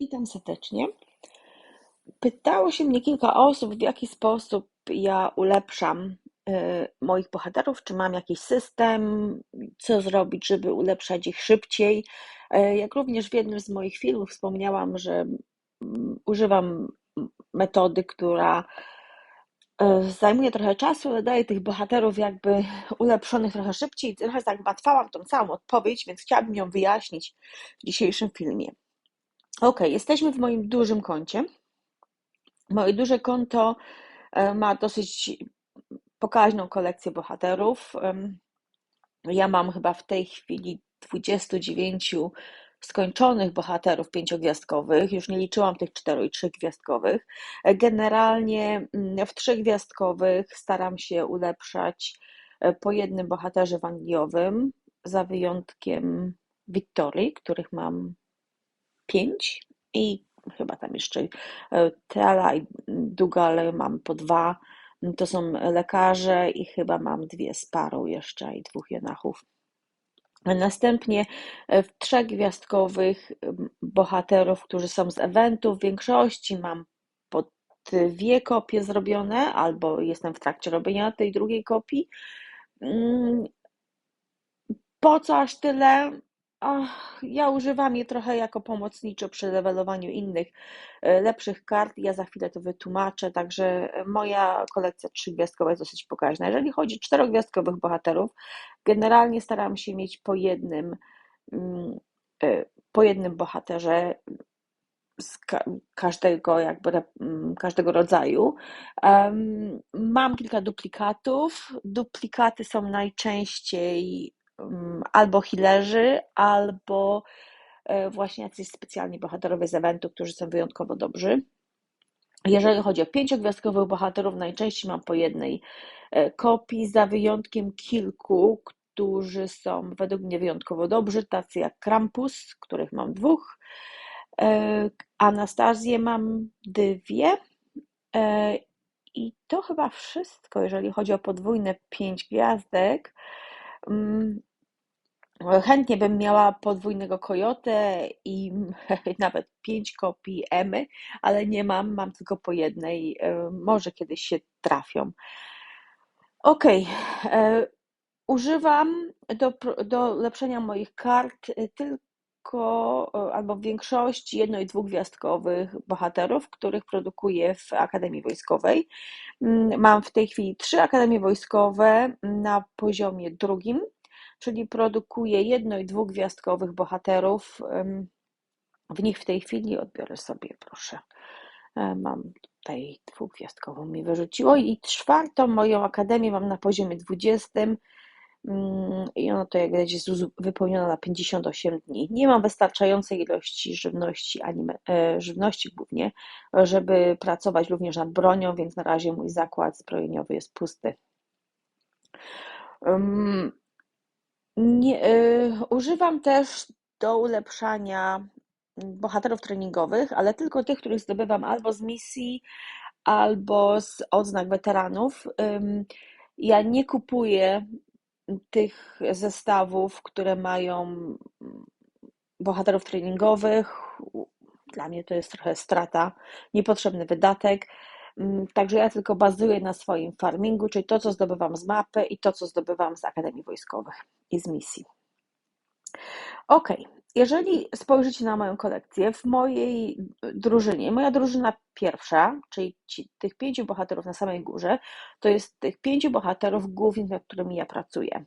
Witam serdecznie. Pytało się mnie kilka osób, w jaki sposób ja ulepszam y, moich bohaterów, czy mam jakiś system, co zrobić, żeby ulepszać ich szybciej. Y, jak również w jednym z moich filmów wspomniałam, że mm, używam metody, która y, zajmuje trochę czasu, ale daje tych bohaterów jakby ulepszonych trochę szybciej. Trochę zagmatwałam tą całą odpowiedź, więc chciałabym ją wyjaśnić w dzisiejszym filmie. Ok, jesteśmy w moim dużym koncie. Moje duże konto e, ma dosyć pokaźną kolekcję bohaterów. Ja mam chyba w tej chwili 29 skończonych bohaterów pięciogwiazdkowych, już nie liczyłam tych cztero i trzygwiazdkowych. E, generalnie mm, w trzygwiazdkowych staram się ulepszać e, po jednym bohaterze wangliowym, za wyjątkiem Wiktorii, których mam pięć i chyba tam jeszcze e, Teala i Dugale mam po dwa. To są lekarze i chyba mam dwie z parą jeszcze i dwóch jenachów. Następnie e, w trzech gwiazdkowych bohaterów, którzy są z eventów, w większości mam po dwie kopie zrobione, albo jestem w trakcie robienia tej drugiej kopii. Mm, po co aż tyle? Ja używam je trochę jako pomocniczo przy levelowaniu innych e, lepszych kart. Ja za chwilę to wytłumaczę, także moja kolekcja trzygwiazdkowa jest dosyć pokaźna. Jeżeli chodzi o czterogwiazdkowych bohaterów, generalnie staram się mieć po jednym, mm, e, po jednym bohaterze z każdego jakby mm, każdego rodzaju. Mam kilka duplikatów. Duplikaty są najczęściej albo healerzy, albo e, właśnie jacyś specjalni bohaterowie z eventu, którzy są wyjątkowo dobrzy. Jeżeli chodzi o pięciogwiazdkowych bohaterów, najczęściej mam po jednej e, kopii, za wyjątkiem kilku, którzy są według mnie wyjątkowo dobrzy, tacy jak Krampus, których mam dwóch. E, Anastazję mam dwie. I to chyba wszystko, jeżeli chodzi o podwójne pięć gwiazdek. Chętnie bym miała podwójnego kojotę i nawet pięć kopii Emy, ale nie mam, mam tylko po jednej. E, może kiedyś się trafią. Ok. E, używam do, do lepszenia moich kart e, tylko albo w większości jedno- i dwugwiazdkowych bohaterów, których produkuję w Akademii Wojskowej. Mm, mam w tej chwili trzy Akademie Wojskowe na poziomie drugim czyli produkuje jedno- i dwugwiazdkowych bohaterów. W nich w tej chwili odbiorę sobie, proszę. E, mam tutaj dwugwiazdkową mi wyrzuciło i czwartą moją akademię mam na poziomie 20 mm, i ona to jak widać jest wypełniona na 58 dni. Nie mam wystarczającej ilości żywności, anime, e, żywności głównie, żeby pracować również nad bronią, więc na razie mój zakład zbrojeniowy jest pusty. Nie, y, używam też do ulepszania bohaterów treningowych, ale tylko tych, których zdobywam albo z misji, albo z odznak weteranów. Ja nie kupuję tych zestawów, które mają bohaterów treningowych. Dla mnie to jest trochę strata, niepotrzebny wydatek. Mm, także ja tylko bazuję na swoim farmingu, czyli to, co zdobywam z mapy i to, co zdobywam z Akademii Wojskowych i z misji. Ok, jeżeli spojrzycie na moją kolekcję, w mojej drużynie, moja drużyna pierwsza, czyli ci, tych pięciu bohaterów na samej górze, to jest tych pięciu bohaterów głównych, nad którymi ja pracuję.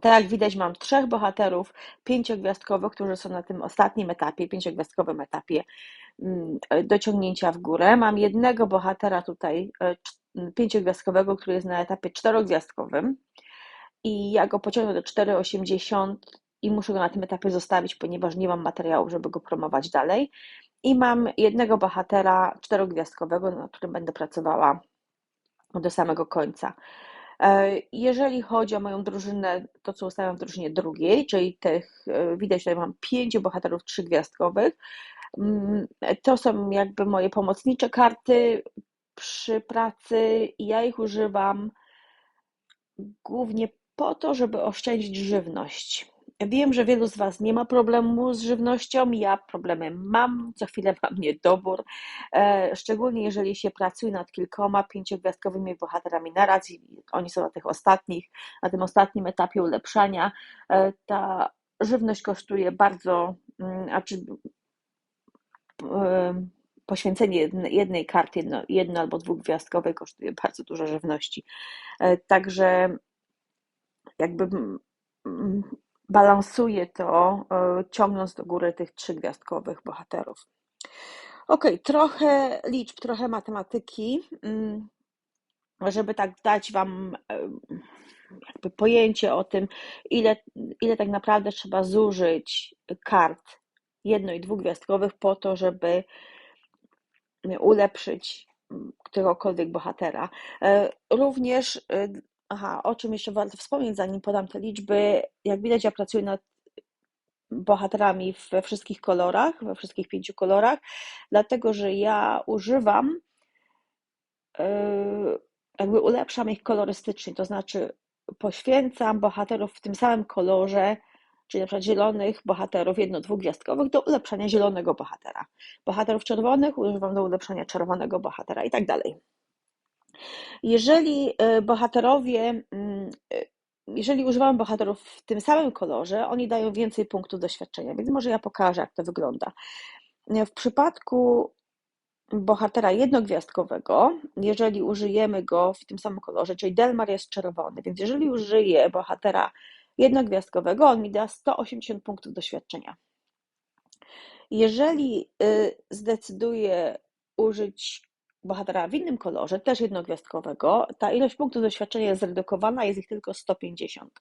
Tak jak widać, mam trzech bohaterów pięciogwiazdkowych, którzy są na tym ostatnim etapie, pięciogwiazdkowym etapie mm, dociągnięcia w górę. Mam jednego bohatera tutaj e, pięciogwiazdkowego, który jest na etapie czterogwiazdkowym i ja go pociągnę do 4,80 i muszę go na tym etapie zostawić, ponieważ nie mam materiału, żeby go promować dalej. I mam jednego bohatera czterogwiazdkowego, na którym będę pracowała do samego końca. E, jeżeli chodzi o moją drużynę, to co ustawiam w drużynie drugiej, czyli tych, e, widać tutaj mam pięciu bohaterów trzygwiazdkowych, mm, to są jakby moje pomocnicze karty przy pracy i ja ich używam głównie po to, żeby oszczędzić żywność. Wiem, że wielu z Was nie ma problemu z żywnością. Ja problemy mam, co chwilę mam niedobór, e, szczególnie jeżeli się pracuje nad kilkoma pięciogwiazdkowymi bohaterami naraz i oni są na tych ostatnich, na tym ostatnim etapie ulepszania. E, ta żywność kosztuje bardzo, mm, a czy e, poświęcenie jednej karty, jedno, jedno albo dwugwiazdkowej kosztuje bardzo dużo żywności. Także jakby balansuje to, e, ciągnąc do góry tych trzygwiazdkowych bohaterów. Ok, trochę liczb, trochę matematyki, mm, żeby tak dać Wam e, jakby pojęcie o tym, ile, ile tak naprawdę trzeba zużyć kart jedno- i dwugwiazdkowych po to, żeby ulepszyć mm, któregokolwiek bohatera. E, również Aha, o czym jeszcze warto wspomnieć, zanim podam te liczby. Jak widać, ja pracuję nad bohaterami we wszystkich kolorach, we wszystkich pięciu kolorach, dlatego że ja używam, yy, jakby ulepszam ich kolorystycznie, to znaczy poświęcam bohaterów w tym samym kolorze, czyli na przykład zielonych bohaterów jedno-dwugwiazdkowych do ulepszania zielonego bohatera. Bohaterów czerwonych używam do ulepszania czerwonego bohatera i tak dalej. Jeżeli e, bohaterowie, mm, e, jeżeli używam bohaterów w tym samym kolorze, oni dają więcej punktów doświadczenia, więc może ja pokażę, jak to wygląda. W przypadku bohatera jednogwiazdkowego, jeżeli użyjemy go w tym samym kolorze, czyli Delmar jest czerwony, więc jeżeli użyję bohatera jednogwiazdkowego, on mi da 180 punktów doświadczenia. Jeżeli y, zdecyduję użyć bohatera w innym kolorze, też jednogwiazdkowego, ta ilość punktów doświadczenia jest zredukowana, jest ich tylko 150.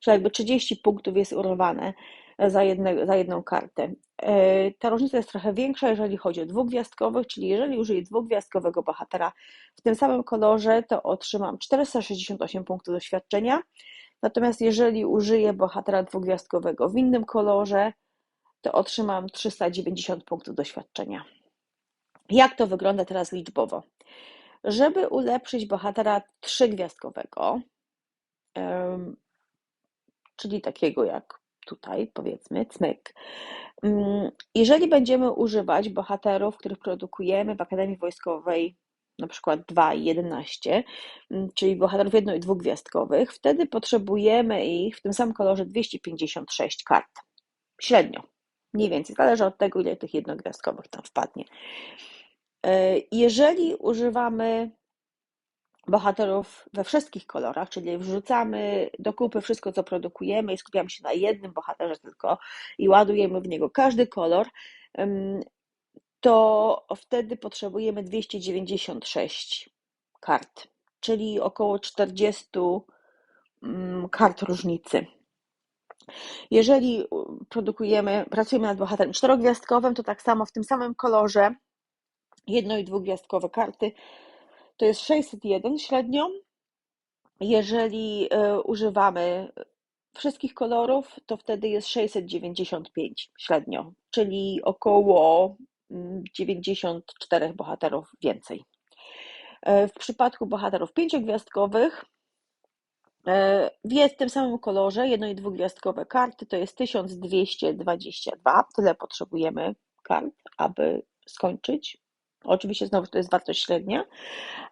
Czyli jakby 30 punktów jest urwane za, jedne, za jedną kartę. E, ta różnica jest trochę większa, jeżeli chodzi o dwugwiazdkowych, czyli jeżeli użyję dwugwiazdkowego bohatera w tym samym kolorze, to otrzymam 468 punktów doświadczenia. Natomiast jeżeli użyję bohatera dwugwiazdkowego w innym kolorze, to otrzymam 390 punktów doświadczenia. Jak to wygląda teraz liczbowo? Żeby ulepszyć bohatera trzygwiazdkowego, czyli takiego jak tutaj, powiedzmy, cmyk. Mm, jeżeli będziemy używać bohaterów, których produkujemy w Akademii Wojskowej, na przykład 2 i 11, mm, czyli bohaterów jedno- i dwugwiazdkowych, wtedy potrzebujemy ich w tym samym kolorze 256 kart. Średnio. Mniej więcej. Zależy od tego, ile tych jednogwiazdkowych tam wpadnie. E, jeżeli używamy bohaterów we wszystkich kolorach, czyli wrzucamy do kupy wszystko, co produkujemy i skupiamy się na jednym bohaterze tylko i ładujemy w niego każdy kolor, to wtedy potrzebujemy 296 kart, czyli około 40 mm, kart różnicy. Jeżeli produkujemy, pracujemy nad bohaterem czterogwiazdkowym, to tak samo w tym samym kolorze jedno- i dwugwiazdkowe karty, to jest 601 średnio. Jeżeli e, używamy wszystkich kolorów, to wtedy jest 695 średnio, czyli około 94 mm, bohaterów więcej. E, w przypadku bohaterów pięciogwiazdkowych e, w tym samym kolorze, jedno- i dwugwiazdkowe karty to jest 1222. Tyle potrzebujemy kart, aby skończyć Oczywiście znowu to jest wartość średnia.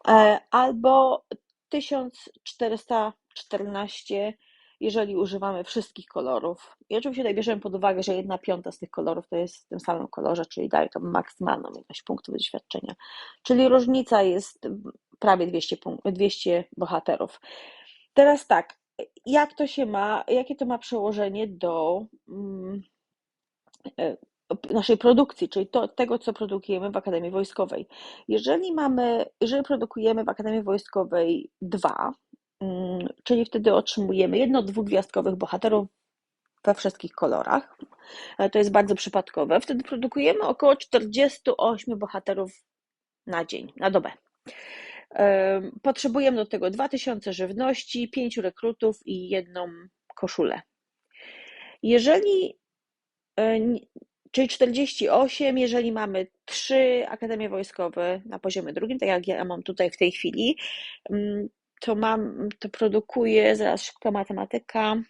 E, albo 1414, jeżeli używamy wszystkich kolorów. I oczywiście tutaj bierzemy pod uwagę, że jedna piąta z tych kolorów to jest w tym samym kolorze, czyli daje to maksymalną ilość punktów doświadczenia. Czyli różnica jest prawie 200, 200 bohaterów. Teraz tak, jak to się ma, jakie to ma przełożenie do mm, e, naszej produkcji, czyli to, tego, co produkujemy w Akademii Wojskowej. Jeżeli mamy, jeżeli produkujemy w Akademii Wojskowej dwa, mm, czyli wtedy otrzymujemy jedno dwugwiazdkowych bohaterów we wszystkich kolorach. To jest bardzo przypadkowe. Wtedy produkujemy około 48 bohaterów na dzień, na dobę. Potrzebujemy do tego 2000 żywności, 5 rekrutów i jedną koszulę. Jeżeli e, Czyli 48, jeżeli mamy trzy akademie wojskowe na poziomie drugim, tak jak ja mam tutaj w tej chwili, mm, to mam, to produkuję, zaraz szybka matematyka,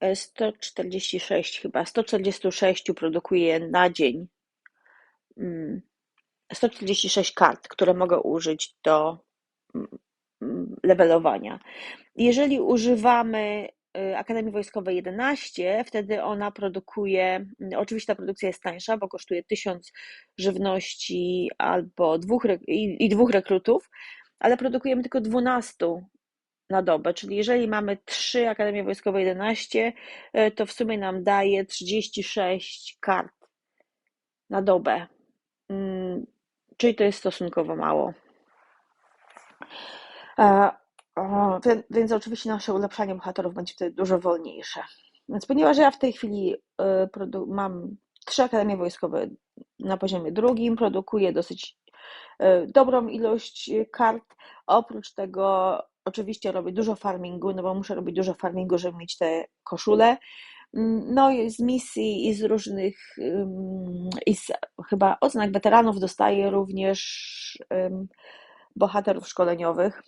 e, 146 chyba, 146 produkuję na dzień. Mm, 146 kart, które mogę użyć do mm, mm, levelowania. Jeżeli używamy Akademii Wojskowej 11, wtedy ona produkuje, oczywiście ta produkcja jest tańsza, bo kosztuje 1000 żywności albo dwóch i, i dwóch rekrutów, ale produkujemy tylko 12 na dobę, czyli jeżeli mamy 3 Akademie Wojskowe 11, y, to w sumie nam daje 36 kart na dobę. Mm, Czyli to jest stosunkowo mało. E, Więc, oczywiście nasze ulepszanie bohaterów będzie wtedy dużo wolniejsze. Więc ponieważ ja w tej chwili produ- mam trzy akademie wojskowe na poziomie drugim, produkuję dosyć y, dobrą ilość kart. Oprócz tego oczywiście robię dużo farmingu, no bo muszę robić dużo farmingu, żeby mieć te koszule. Mm, No i z misji i z różnych, i z chyba odznak weteranów dostaję również bohaterów szkoleniowych,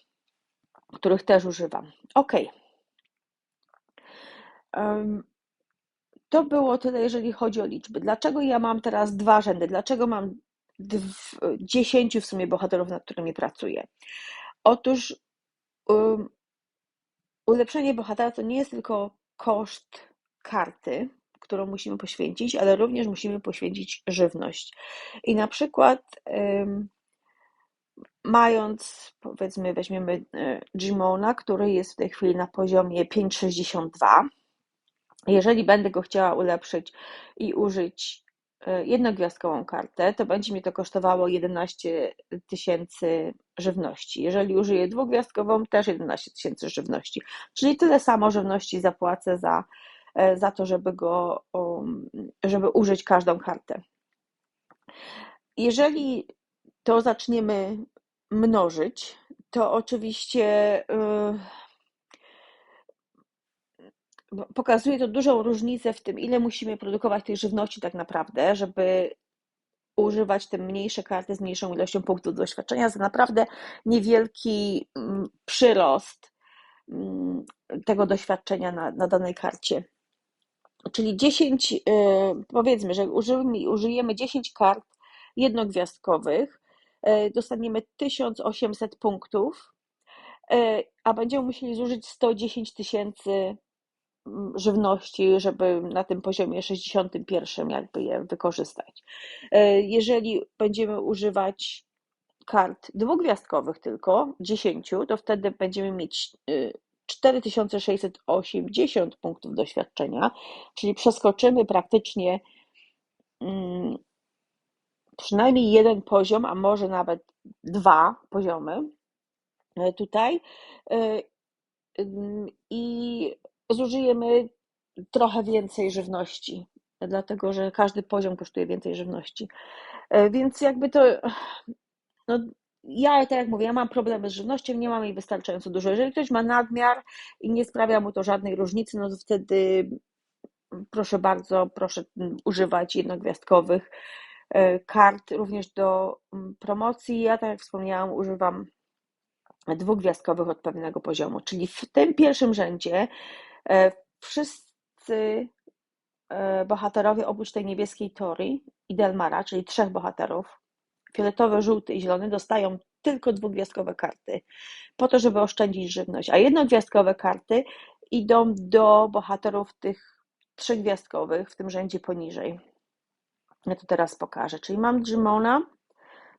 których też używam. Ok. To było tyle, jeżeli chodzi o liczby. Dlaczego ja mam teraz dwa rzędy? Dlaczego mam 10 w sumie bohaterów, nad którymi pracuję? Otóż ym, ulepszenie bohatera to nie jest tylko koszt karty, którą musimy poświęcić, ale również musimy poświęcić żywność. I na przykład ym, mając, powiedzmy, weźmiemy y, Gimona, który jest w tej chwili na poziomie 5,62. Jeżeli będę go chciała ulepszyć i użyć y, jednogwiazdkową kartę, to będzie mi to kosztowało 11 tysięcy żywności. Jeżeli użyję dwugwiazdkową, też 11 tysięcy żywności. Czyli tyle samo żywności zapłacę za, y, za to, żeby go, żeby użyć każdą kartę. Jeżeli to zaczniemy mnożyć, to oczywiście y, pokazuje to dużą różnicę w tym, ile musimy produkować tej żywności tak naprawdę, żeby używać te mniejsze karty z mniejszą ilością punktów doświadczenia za naprawdę niewielki mm, przyrost mm, tego doświadczenia na, na danej karcie. Czyli 10, y, powiedzmy, że użyjemy, użyjemy 10 kart jednogwiazdkowych, dostaniemy 1800 punktów, y, a będziemy musieli zużyć 110 tysięcy mm, żywności, żeby na tym poziomie 61 jakby je wykorzystać. Jeżeli będziemy używać kart dwugwiazdkowych tylko, 10, to wtedy będziemy mieć 4680 punktów doświadczenia, czyli przeskoczymy praktycznie mm, przynajmniej jeden poziom, a może nawet dwa poziomy e, tutaj e, i zużyjemy trochę więcej żywności, dlatego że każdy poziom kosztuje więcej żywności. E, Więc jakby to, no, ja, tak jak mówię, ja mam problemy z żywnością, nie mam jej wystarczająco dużo. Jeżeli ktoś ma nadmiar i nie sprawia mu to żadnej różnicy, no to wtedy proszę bardzo, proszę używać jednogwiazdkowych kart również do mm, promocji. Ja, tak jak wspomniałam, używam dwugwiazdkowych od pewnego poziomu, czyli w tym pierwszym rzędzie e, wszyscy e, bohaterowie oprócz tej niebieskiej Tori i Delmara, czyli trzech bohaterów, fioletowy, żółty i zielony, dostają tylko dwugwiazdkowe karty, po to, żeby oszczędzić żywność, a jednogwiazdkowe karty idą do bohaterów tych trzygwiazdkowych w tym rzędzie poniżej. Ja to teraz pokażę. Czyli mam Jimona,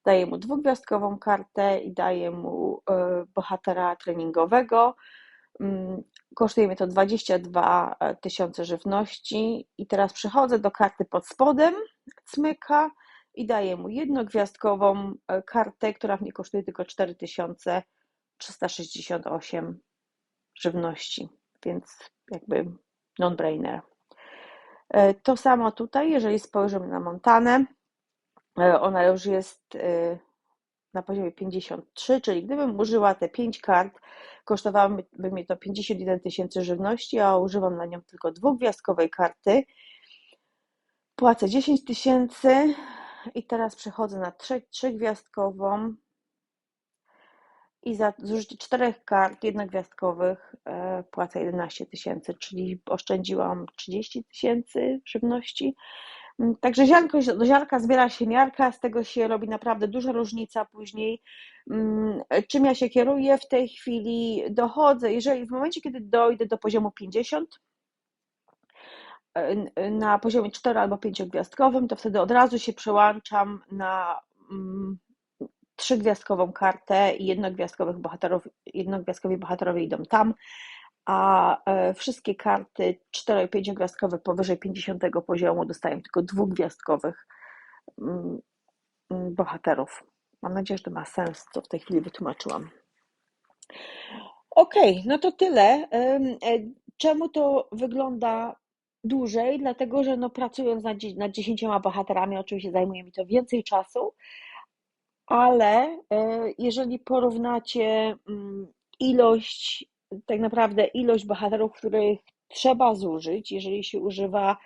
daję mu dwugwiazdkową kartę i daję mu y, bohatera treningowego. Mm, Kosztuje mnie to 22 tysiące żywności. I teraz przechodzę do karty pod spodem, cmyka i daję mu jednogwiazdkową y, kartę, która mnie kosztuje tylko 4368 żywności, więc jakby non-brainer. E, To samo tutaj, jeżeli spojrzymy na Montanę, e, ona już jest e, na poziomie 53, czyli gdybym użyła te 5 kart, kosztowałoby mnie to 51 tysięcy żywności, a używam na nią tylko dwugwiazdkowej karty. Płacę 10 tysięcy i teraz przechodzę na trzygwiazdkową i za zużycie czterech kart jednogwiazdkowych e, płacę 11 tysięcy, czyli oszczędziłam 30 tysięcy żywności. Mm, Także ziarnko do ziarka zbiera się miarka, z tego się robi naprawdę duża różnica później. Mm, Czym ja się kieruję w tej chwili? Dochodzę, jeżeli w momencie, kiedy dojdę do poziomu 50, e, na poziomie 4 albo 5 gwiazdkowym, to wtedy od razu się przełączam na mm, trzygwiazdkową kartę i jednogwiazdkowych bohaterów, jednogwiazdkowi bohaterowie idą tam, a e, wszystkie karty 4 i 5 gwiazdkowe powyżej 50 poziomu dostają tylko dwugwiazdkowych mm, mm, bohaterów. Mam nadzieję, że to ma sens, co w tej chwili wytłumaczyłam. Okej, no to tyle. E, Czemu to wygląda dłużej? Dlatego, że no pracując nad, dzie- nad 10 bohaterami, oczywiście zajmuje mi to więcej czasu, ale e, jeżeli porównacie mm, ilość, tak naprawdę ilość bohaterów, których trzeba zużyć, jeżeli się używa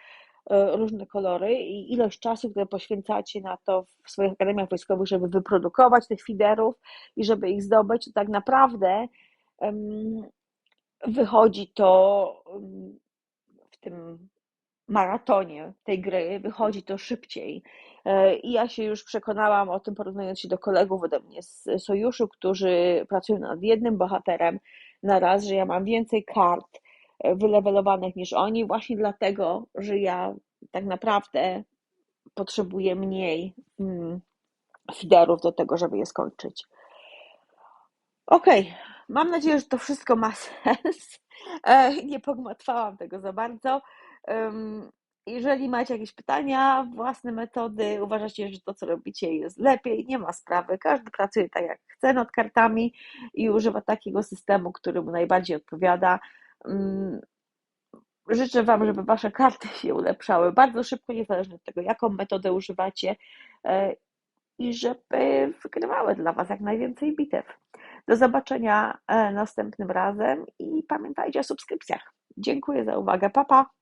e, różne kolory i ilość czasu, które poświęcacie na to w swoich akademiach wojskowych, żeby wyprodukować tych fiderów i żeby ich zdobyć, to tak naprawdę wychodzi to w tym maratonie tej gry wychodzi to szybciej. E, I ja się już przekonałam o tym, porównując się do kolegów ode mnie z sojuszu, którzy pracują nad jednym bohaterem na raz, że ja mam więcej kart e, wylewelowanych niż oni, właśnie dlatego, że ja tak naprawdę potrzebuję mniej mm, fiderów do tego, żeby je skończyć. Okej, mam nadzieję, że to wszystko ma sens. E, Nie pogmatwałam tego za bardzo. Jeżeli macie jakieś pytania, własne metody, uważacie, że to, co robicie, jest lepiej, nie ma sprawy. Każdy pracuje tak, jak chce nad kartami i używa takiego systemu, który mu najbardziej odpowiada. Mm, Życzę Wam, żeby Wasze karty się ulepszały bardzo szybko, niezależnie od tego, jaką metodę używacie, e, i żeby wygrywały dla Was jak najwięcej bitew. Do zobaczenia e, następnym razem i pamiętajcie o subskrypcjach. Dziękuję za uwagę. Pa, pa.